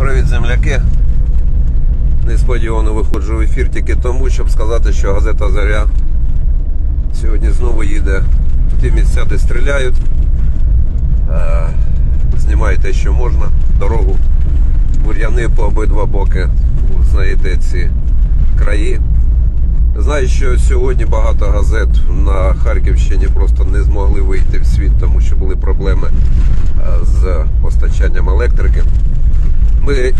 Привіт, земляки. Несподівано виходжу в ефір тільки тому, щоб сказати, що газета Заря сьогодні знову їде в ті місця, де стріляють. Е, Знімає те, що можна, дорогу, бур'яни по обидва боки. Знаєте ці краї. Знаю, що сьогодні багато газет на Харківщині просто не змогли вийти в світ, тому що були проблеми е, з постачанням електрики. Ми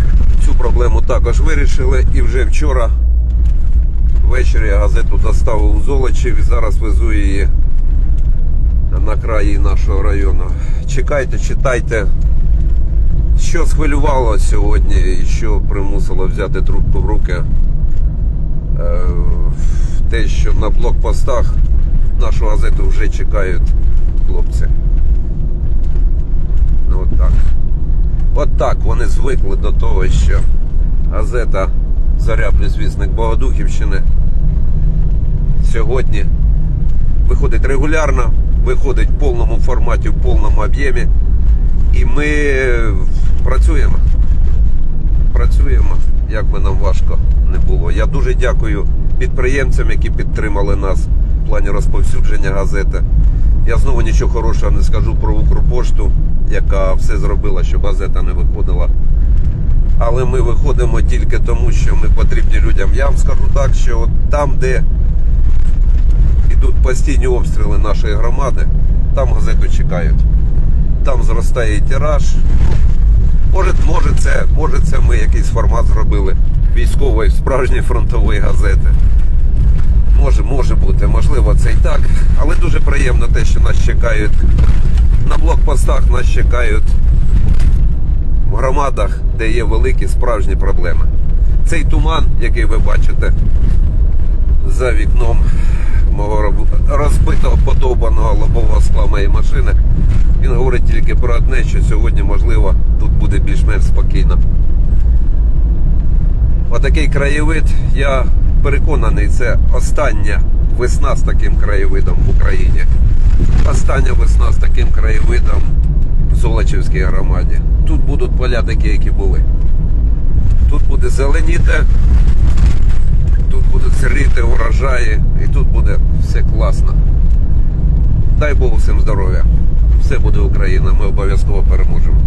цю проблему також вирішили і вже вчора ввечері я газету доставив у Золочів і зараз везу її на краї нашого району. Чекайте, читайте. Що схвилювало сьогодні і що примусило взяти трубку в руки? Е, Те, що на блокпостах нашу газету вже чекають хлопці. Ну, от так. От вони звикли до того, що газета Заря плюс Богодухівщини сьогодні виходить регулярно, виходить в повному форматі, в повному об'ємі. І ми працюємо. Працюємо, як би нам важко не було. Я дуже дякую підприємцям, які підтримали нас в плані розповсюдження газети. Я знову нічого хорошого не скажу про Укрпошту, яка все зробила, щоб газета не виходила. Але ми виходимо тільки тому, що ми потрібні людям. Я вам скажу так, що от там, де йдуть постійні обстріли нашої громади, там газету чекають. Там зростає тираж. Може, може, це, може, це ми якийсь формат зробили військової справжньої фронтової газети. Може, може бути, можливо, це і так. Але дуже приємно те, що нас чекають на блокпостах, нас чекають в громадах, де є великі справжні проблеми. Цей туман, який ви бачите за вікном мого розбитого подовбаного лобового скла моєї машини, він говорить тільки про одне, що сьогодні, можливо, тут буде більш-менш спокійно. Отакий краєвид, я переконаний, це остання весна з таким краєвидом в Україні. Остання весна з таким краєвидом в Золочівській громаді. Тут будуть поля такі, які були. Тут буде зеленіти, тут будуть зріти урожаї, і тут буде все класно. Дай Богу всім здоров'я. Все буде Україна, ми обов'язково переможемо.